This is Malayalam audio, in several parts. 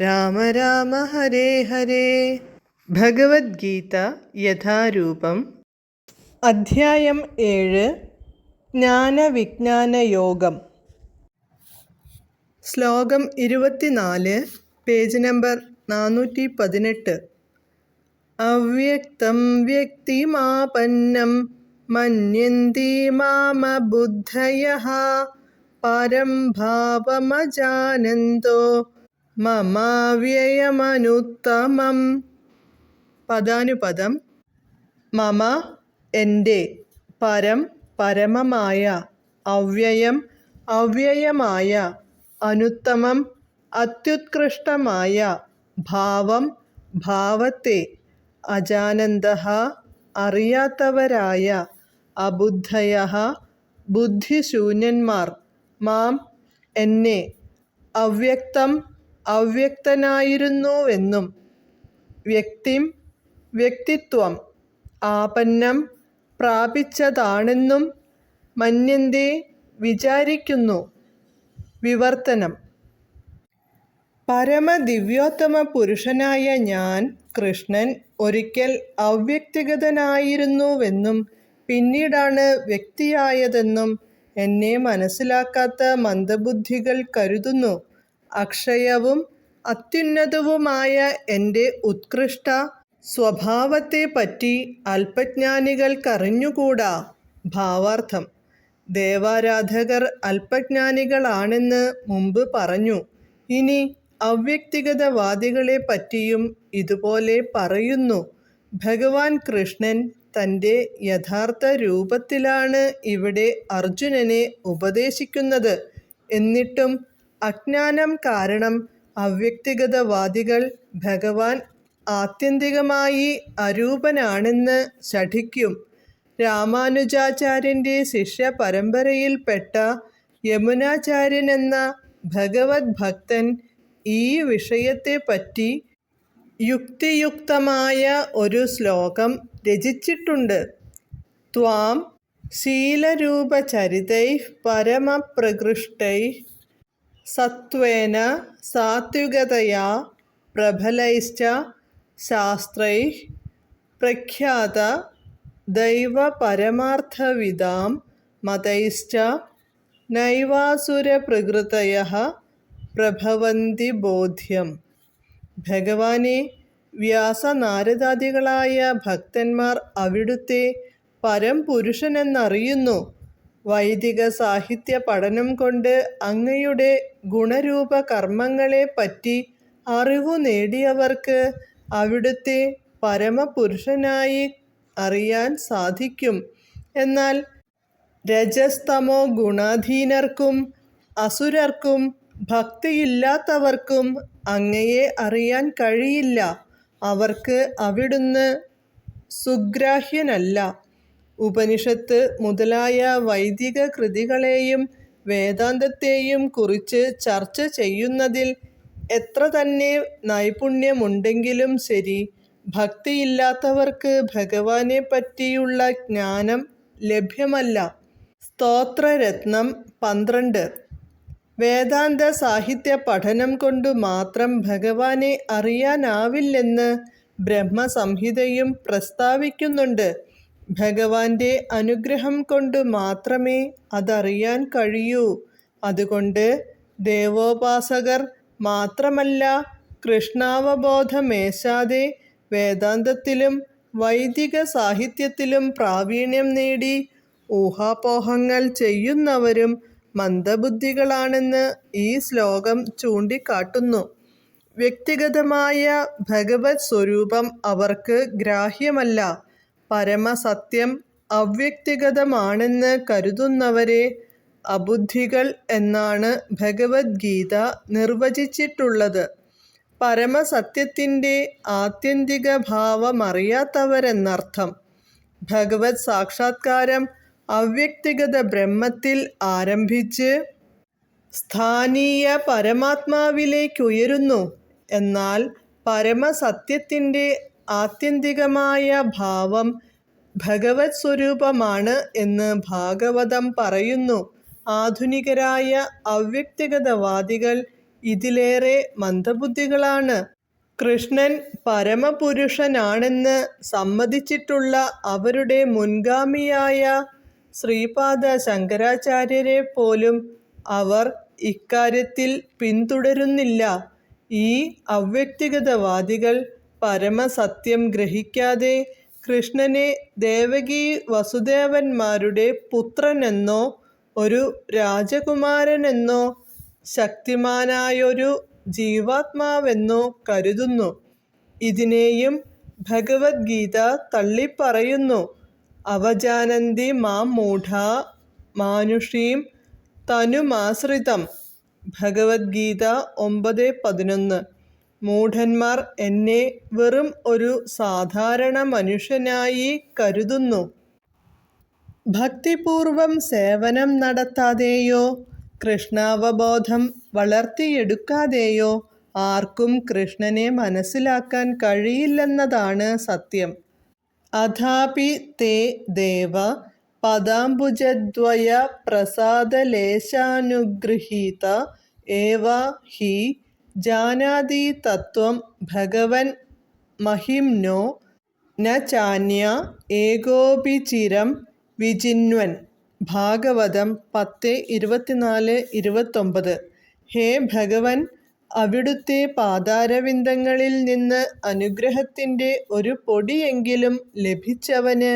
രാമ രാമ ഹരേ ഹരേ. ഭഗവത്ഗീത യഥാരൂപം. അധ്യായം ഏഴ്. ജ്ഞാനവിജ്ഞാന യോഗം. ശ്ലോകം ഇരുപത്തിനാല് പേജ് നമ്പർ നാനൂറ്റി പതിനെട്ട് അവ്യക്തം വ്യക്തിമാപന്നം മന്യന്തി മാമബുദ്ധയ പരം ഭാവമജാനന്തോ മമാവ്യയമനുത്തമം. പദാനുപദം മമ എന്റെ പരം പരമമായ അവ്യയം അവ്യയമായ അനുത്തമം അത്യുത്കൃഷ്ടമായ ഭാവം ഭാവത്തെ അജാനന്ദ അറിയാത്തവരായ അബുദ്ധയ ബുദ്ധിശൂന്യന്മാർ. മാം എന്നെ അവ്യക്തം അവ്യക്തനായിരുന്നുവെന്നും വ്യക്തിം വ്യക്തിത്വം ആപന്നം പ്രാപിച്ചതാണെന്നും മന്യന്തി വിചാരിക്കുന്നു. വിവർത്തനം. പരമദിവ്യോത്തമ പുരുഷനായ ഞാൻ കൃഷ്ണൻ ഒരിക്കൽ അവ്യക്തിഗതനായിരുന്നുവെന്നും പിന്നീടാണ് വ്യക്തിയായതെന്നും എന്നെ മനസ്സിലാക്കാത്ത മന്ദബുദ്ധികൾ കരുതുന്നു. അക്ഷയവും അത്യുന്നതവുമായ എന്റെ ഉത്കൃഷ്ട സ്വഭാവത്തെപ്പറ്റി അല്പജ്ഞാനികൾക്കറിഞ്ഞുകൂടാ? ഭാവാർത്ഥം. ദേവാരാധകർ അല്പജ്ഞാനികളാണെന്ന് മുമ്പ് പറഞ്ഞു. ഇനി അവ്യക്തിഗതവാദികളെ പറ്റിയും ഇതുപോലെ പറയുന്നു. ഭഗവാൻ കൃഷ്ണൻ തന്റെ യഥാർത്ഥ രൂപത്തിലാണ് ഇവിടെ അർജുനനെ ഉപദേശിക്കുന്നത്. എന്നിട്ടും അജ്ഞാനം കാരണം അവ്യക്തിഗതവാദികൾ ഭഗവാൻ ആത്യന്തികമായി അരൂപനാണെന്ന് ശഠിക്കും. രാമാനുജാചാര്യന്റെ ശിഷ്യ പരമ്പരയിൽപ്പെട്ട യമുനാചാര്യൻ എന്ന ഭഗവത് ഭക്തൻ ഈ വിഷയത്തെപ്പറ്റി യുക്തിയുക്തമായ ഒരു ശ്ലോകം രചിച്ചിട്ടുണ്ട്. ത്വാം ശീലരൂപചരിതൈ പരമപ്രകൃഷ്ടൈ സത്വേന സാത്വികതയാ പ്രബലൈശ്ച ശാസ്ത്രൈ പ്രഖ്യാത ദൈവപരമാർത്ഥവിദാം മതൈശ്ച നൈവാസുരപ്രകൃതയ പ്രഭവന്തി ബോധ്യം. ഭഗവാനെ വ്യാസനാരദാദികളായ ഭക്തന്മാർ അവിടുത്തെ പരംപുരുഷനെന്നറിയുന്നു. വൈദിക സാഹിത്യ പഠനം കൊണ്ട് അങ്ങയുടെ ഗുണരൂപ കർമ്മങ്ങളെ പറ്റി അറിവു നേടിയവർക്ക് അവിടുത്തെ പരമപുരുഷനായി അറിയാൻ സാധിക്കും. എന്നാൽ രജസ്തമോ ഗുണാധീനർക്കും അസുരർക്കും ഭക്തിയില്ലാത്തവർക്കും അങ്ങയെ അറിയാൻ കഴിയില്ല. അവർക്ക് അവിടുന്ന് സുഗ്രാഹ്യനല്ല. ഉപനിഷത്ത് മുതലായ വൈദിക കൃതികളെയും വേദാന്തത്തെയും കുറിച്ച് ചർച്ച ചെയ്യുന്നതിൽ എത്ര തന്നെ നൈപുണ്യമുണ്ടെങ്കിലും ശരി ഭക്തിയില്ലാത്തവർക്ക് ഭഗവാനെ പറ്റിയുള്ള ജ്ഞാനം ലഭ്യമല്ല. സ്തോത്രരത്നം പന്ത്രണ്ട്. വേദാന്ത സാഹിത്യ പഠനം കൊണ്ട് മാത്രം ഭഗവാനെ അറിയാനാവില്ലെന്ന് ബ്രഹ്മസംഹിതയും പ്രസ്താവിക്കുന്നുണ്ട്. ഭഗവാന്റെ അനുഗ്രഹം കൊണ്ട് മാത്രമേ അതറിയാൻ കഴിയൂ. അതുകൊണ്ട് ദേവോപാസകർ മാത്രമല്ല കൃഷ്ണാവബോധമേശാതെ വേദാന്തത്തിലും വൈദിക സാഹിത്യത്തിലും പ്രാവീണ്യം നേടി ഊഹാപോഹങ്ങൾ ചെയ്യുന്നവരും മന്ദബുദ്ധികളാണെന്ന് ഈ ശ്ലോകം ചൂണ്ടിക്കാട്ടുന്നു. വ്യക്തിഗതമായ ഭഗവത് സ്വരൂപം അവർക്ക് ഗ്രാഹ്യമല്ല. പരമസത്യം അവ്യക്തിഗതമാണെന്ന് കരുതുന്നവരെ അബുദ്ധികൾ എന്നാണ് ഭഗവത്ഗീത നിർവചിച്ചിട്ടുള്ളത്. പരമസത്യത്തിന്റെ ആത്യന്തിക ഭാവമറിയാത്തവരെന്നർത്ഥം. ഭഗവത് സാക്ഷാത്കാരം അവ്യക്തിഗത ബ്രഹ്മത്തിൽ ആരംഭിച്ച് സ്ഥാനീയ പരമാത്മാവിലേക്കുയരുന്നു. എന്നാൽ പരമസത്യത്തിന്റെ ആത്യന്തികമായ ഭാവം ഭഗവത് സ്വരൂപമാണ് എന്ന് ഭാഗവതം പറയുന്നു. ആധുനികരായ അവ്യക്തിഗതവാദികൾ ഇതിലേറെ മന്ദബുദ്ധികളാണ്. കൃഷ്ണൻ പരമപുരുഷനാണെന്ന് സമ്മതിച്ചിട്ടുള്ള അവരുടെ മുൻഗാമിയായ ശ്രീപാദ ശങ്കരാചാര്യരെ പോലും അവർ ഇക്കാര്യത്തിൽ പിന്തുടരുന്നില്ല. ഈ അവ്യക്തിഗതവാദികൾ പരമസത്യം ഗ്രഹിക്കാതെ കൃഷ്ണനെ ദേവകി വസുദേവന്മാരുടെ പുത്രനെന്നോ ഒരു രാജകുമാരനെന്നോ ശക്തിമാനായൊരു ജീവാത്മാവെന്നോ കരുതുന്നു. ഇതിനെയും ഭഗവത്ഗീത തള്ളിപ്പറയുന്നു. അവജാനന്തി മാം മൂഢ മാനുഷീം തനുമാശ്രിതം. ഭഗവത്ഗീത ഒമ്പത് പതിനൊന്ന്. മൂഢന്മാർ എന്നെ വെറും ഒരു സാധാരണ മനുഷ്യനായി കരുതുന്നു. ഭക്തിപൂർവം സേവനം നടത്താതെയോ കൃഷ്ണാവബോധം വളർത്തിയെടുക്കാതെയോ ആർക്കും കൃഷ്ണനെ മനസ്സിലാക്കാൻ കഴിയില്ലെന്നതാണ് സത്യം. അഥാപി തേ ദേവ പദാംബുജദ്വയ പ്രസാദലേശാനുഗൃഹീത ഏവ ഹി ജാനാതി തത്വം ഭഗവൻ മഹിംനോ ന ചാന്യ ഏകോപിചിരം വിചിന്വൻ ഭാഗവതം പത്ത് ഇരുപത്തിനാല് ഇരുപത്തൊമ്പത്. ഹേ ഭഗവൻ അവിടുത്തെ പാതാരവിന്ദങ്ങളിൽ നിന്ന് അനുഗ്രഹത്തിന്റെ ഒരു പൊടിയെങ്കിലും ലഭിച്ചവന്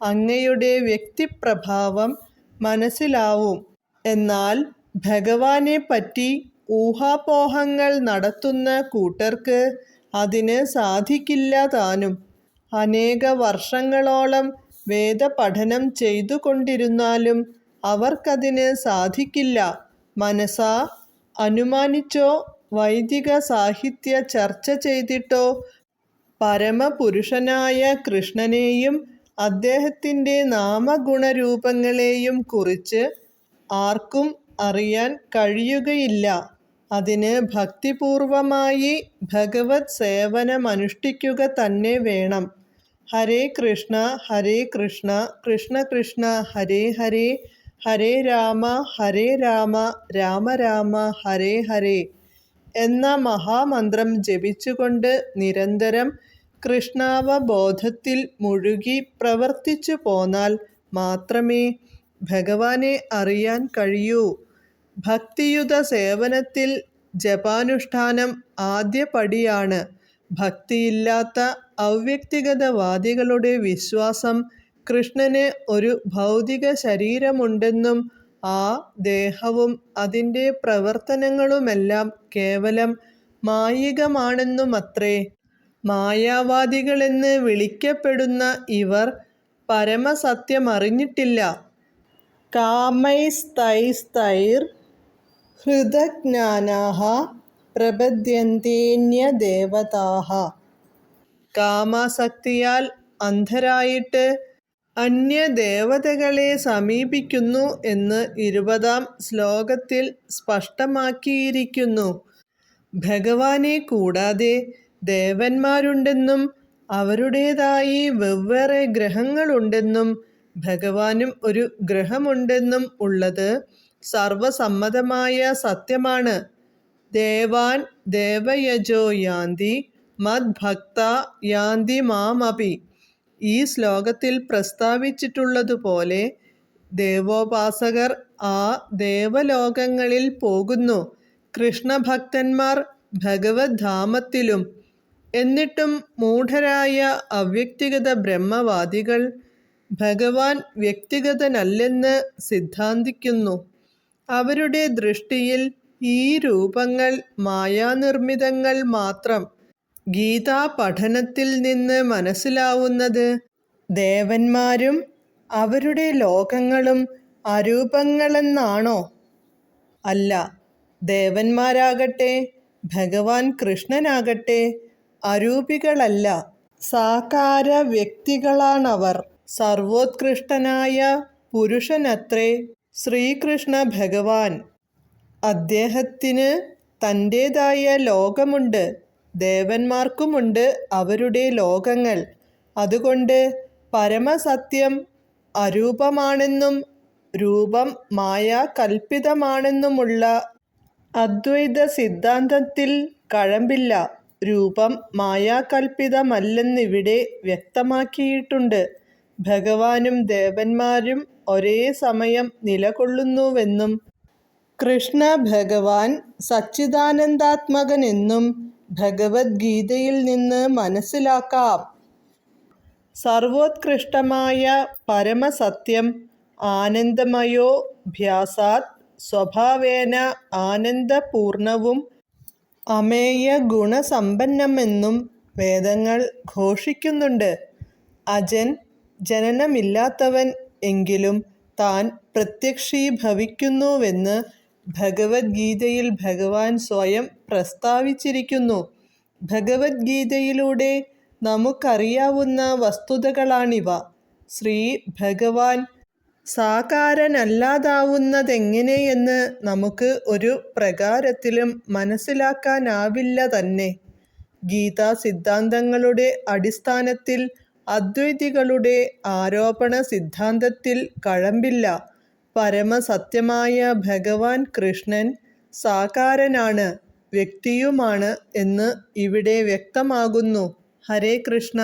അങ്ങയുടെ വ്യക്തിപ്രഭാവം മനസ്സിലാവും. എന്നാൽ ഭഗവാനെ പറ്റി ഊഹാപോഹങ്ങൾ നടത്തുന്ന കൂട്ടർക്ക് അതിന് സാധിക്കില്ല താനും. അനേക വർഷങ്ങളോളം വേദപഠനം ചെയ്തു കൊണ്ടിരുന്നാലും അവർക്കതിന് സാധിക്കില്ല. മനസ്സാ അനുമാനിച്ചോ വൈദിക സാഹിത്യ ചർച്ച ചെയ്തിട്ടോ പരമപുരുഷനായ കൃഷ്ണനെയും അദ്ദേഹത്തിന്റെ നാമഗുണരൂപങ്ങളെയും കുറിച്ച് ആർക്കും അറിയാൻ കഴിയുകയില്ല. അതിന് ഭക്തിപൂർവമായി ഭഗവത് സേവനമനുഷ്ഠിക്കുക തന്നെ വേണം. ഹരേ കൃഷ്ണ ഹരേ കൃഷ്ണ കൃഷ്ണ കൃഷ്ണ ഹരേ ഹരേ ഹരേ രാമ ഹരേ രാമ രാമ രാമ ഹരേ ഹരേ എന്ന മഹാമന്ത്രം ജപിച്ചുകൊണ്ട് നിരന്തരം കൃഷ്ണാവബോധത്തിൽ മുഴുകി പ്രവർത്തിച്ചു പോന്നാൽ മാത്രമേ ഭഗവാനെ അറിയാൻ കഴിയൂ. ഭക്തിയുത സേവനത്തിൽ ജപാനുഷ്ഠാനം ആദ്യ പടിയാണ് ഭക്തിയില്ലാത്ത അവ്യക്തിഗതവാദികളുടെ വിശ്വാസം കൃഷ്ണന് ഒരു ഭൗതിക ശരീരമുണ്ടെന്നും ആ ദേഹവും അതിന്റെ പ്രവർത്തനങ്ങളുമെല്ലാം കേവലം മായികമാണെന്നുമത്രേ മായാവാദികളെന്ന് വിളിക്കപ്പെടുന്ന ഇവർ പരമസത്യമറിഞ്ഞിട്ടില്ല. കാമൈസ്തൈസ്തൈർ ഹൃതജ്ഞാനാഃ പ്രപദ്യന്തേന്യദേവതാഃ. കാമാസക്തിയാൽ അന്ധരായിട്ട് അന്യദേവതകളെ സമീപിക്കുന്നു എന്ന് ഇരുപതാം ശ്ലോകത്തിൽ സ്പഷ്ടമാക്കിയിരിക്കുന്നു. ഭഗവാനെ കൂടാതെ ദേവന്മാരുണ്ടെന്നും അവരുടേതായി വെവ്വേറെ ഗ്രഹങ്ങളുണ്ടെന്നും ഭഗവാനും ഒരു ഗ്രഹമുണ്ടെന്നും ഉള്ളത് സർവസമ്മതമായ സത്യമാണ്. ദേവാൻ ദേവയജോ യാന്തി മദ്ഭക്ത യാന്തി മാമപി. ഈ ശ്ലോകത്തിൽ പ്രസ്താവിച്ചിട്ടുള്ളതുപോലെ ദേവോപാസകർ ആ ദേവലോകങ്ങളിൽ പോകുന്നു. കൃഷ്ണഭക്തന്മാർ ഭഗവത്ധാമത്തിലും എന്നിട്ടും മൂഢരായ അവ്യക്തിഗത ബ്രഹ്മവാദികൾ ഭഗവാൻ വ്യക്തിഗതനല്ലെന്ന് സിദ്ധാന്തിക്കുന്നു. അവരുടെ ദൃഷ്ടിയിൽ ഈ രൂപങ്ങൾ മായാനിർമ്മിതങ്ങൾ മാത്രം. ഗീതാ പഠനത്തിൽ നിന്ന് മനസ്സിലാവുന്നത് ദേവന്മാരും അവരുടെ ലോകങ്ങളും അരൂപങ്ങളെന്നാണോ? അല്ല. ദേവന്മാരാകട്ടെ ഭഗവാൻ കൃഷ്ണനാകട്ടെ അരൂപികളല്ല. സാകാര വ്യക്തികളാണവർ സർവോത്കൃഷ്ടനായ പുരുഷനത്രേ ശ്രീകൃഷ്ണഭഗവാൻ. അദ്ദേഹത്തിന് തന്റേതായ ലോകമുണ്ട്. ദേവന്മാർക്കുമുണ്ട് അവരുടെ ലോകങ്ങൾ. അതുകൊണ്ട് പരമസത്യം അരൂപമാണെന്നും രൂപം മായ കൽപ്പിതമാണെന്നുമുള്ള അദ്വൈത സിദ്ധാന്തത്തിൽ കഴമ്പില്ല. രൂപം മായാകൽപ്പിതമല്ലെന്നിവിടെ വ്യക്തമാക്കിയിട്ടുണ്ട്. ഭഗവാനും ദേവന്മാരും ഒരേ സമയം നിലകൊള്ളുന്നുവെന്നും കൃഷ്ണ ഭഗവാൻ സച്ചിദാനന്ദാത്മകനെന്നും ഭഗവത്ഗീതയിൽ നിന്ന് മനസ്സിലാക്കാം. സർവോത്കൃഷ്ടമായ പരമസത്യം ആനന്ദമയോ ഭ്യാസാത് സ്വഭാവേന ആനന്ദപൂർണവും അമേയ ഗുണസമ്പന്നമെന്നും വേദങ്ങൾ ഘോഷിക്കുന്നുണ്ട്. അജൻ, ജനനമില്ലാത്തവൻ എങ്കിലും താൻ പ്രത്യക്ഷീഭവിക്കുന്നുവെന്ന് ഭഗവത്ഗീതയിൽ ഭഗവാൻ സ്വയം പ്രസ്താവിച്ചിരിക്കുന്നു. ഭഗവത്ഗീതയിലൂടെ നമുക്കറിയാവുന്ന വസ്തുതകളാണിവ. ശ്രീ ഭഗവാൻ സാകാരനല്ലാതാവുന്നതെങ്ങനെയെന്ന് നമുക്ക് ഒരു പ്രകാരത്തിലും മനസ്സിലാക്കാനാവില്ല തന്നെ ഗീതാ സിദ്ധാന്തങ്ങളുടെ അടിസ്ഥാനത്തിൽ അദ്വൈതികളുടെ ആരോപണ സിദ്ധാന്തത്തിൽ കഴമ്പില്ല. പരമസത്യമായ ഭഗവാൻ കൃഷ്ണൻ സാകാരനാണ്, വ്യക്തിയുമാണ് എന്ന് ഇവിടെ വ്യക്തമാകുന്നു. ഹരേ കൃഷ്ണ